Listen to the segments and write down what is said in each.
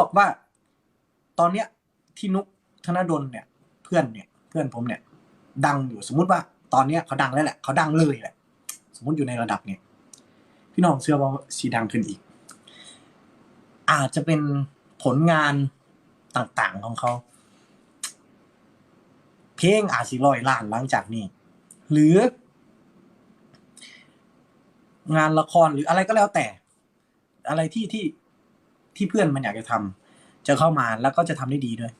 บอกว่า ตอนเนี้ยที่นุกธนดลเนี่ย เพื่อนเนี่ยเพื่อนผมเนี่ย ดังอยู่สมมุติว่าตอนเนี้ยเขาดังแล้วแหละเขาดังเลยแหละ สมมติอยู่ในระดับเนี่ยพี่น้องเชื่อว่าสีดังขึ้นอีก อาจจะเป็นผลงานต่างๆของเขา เพลงอาจสิร้อยล้านหลังจากนี้ หรือ งานละครหรืออะไรก็แล้วแต่ อะไรที่ที่ ที่เพื่อนมันอยากจะทำจะเข้ามาแล้วก็จะทำได้ดีด้วย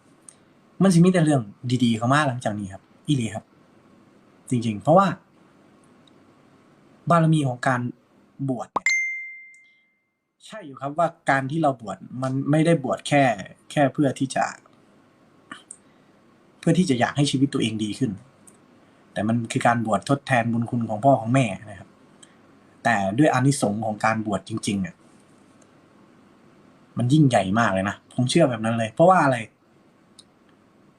มันสิมีแต่เรื่องดีๆเข้ามาหลังจากนี้ครับ อีหลีครับ จริง ๆ เพราะว่า บารมีของการบวชเนี่ยใช่อยู่ครับว่าการที่เราบวชมันไม่ได้บวชแค่ แค่เพื่อที่จะ เพื่อที่จะอยากให้ชีวิตตัวเองดีขึ้น แต่มันคือการบวชทดแทนบุญคุณของพ่อของแม่นะครับ แต่ด้วยอานิสงส์ของการบวชจริงๆอะ มันยิ่งใหญ่มากเลยนะ ผมเชื่อแบบนั้นเลย เพราะว่าอะไร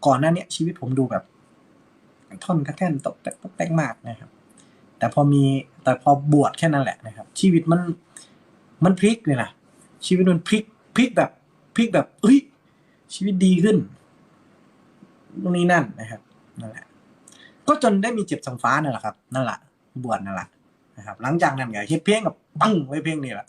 ก่อนหน้านี้ชีวิตผมดูแบบท่อนกระแท่นตกแตกตกแตกมากนะครับ แต่พอมีแต่พอบวชแค่นั้นแหละนะครับ ชีวิตมันมันพลิกเลยนะชีวิตมันพลิกพลิกแบบพลิกแบบเฮ้ยชีวิตดีขึ้นตรงนี้นั่นนะครับนั่นแหละ ก็จนได้มีเจ็บสังฟ้านั่นแหละครับนั่นแหละบวชนั่นแหละนะครับ หลังจากนั้นก็เฮ็ดเพลงกับปังไว้เพลงนี่แหละ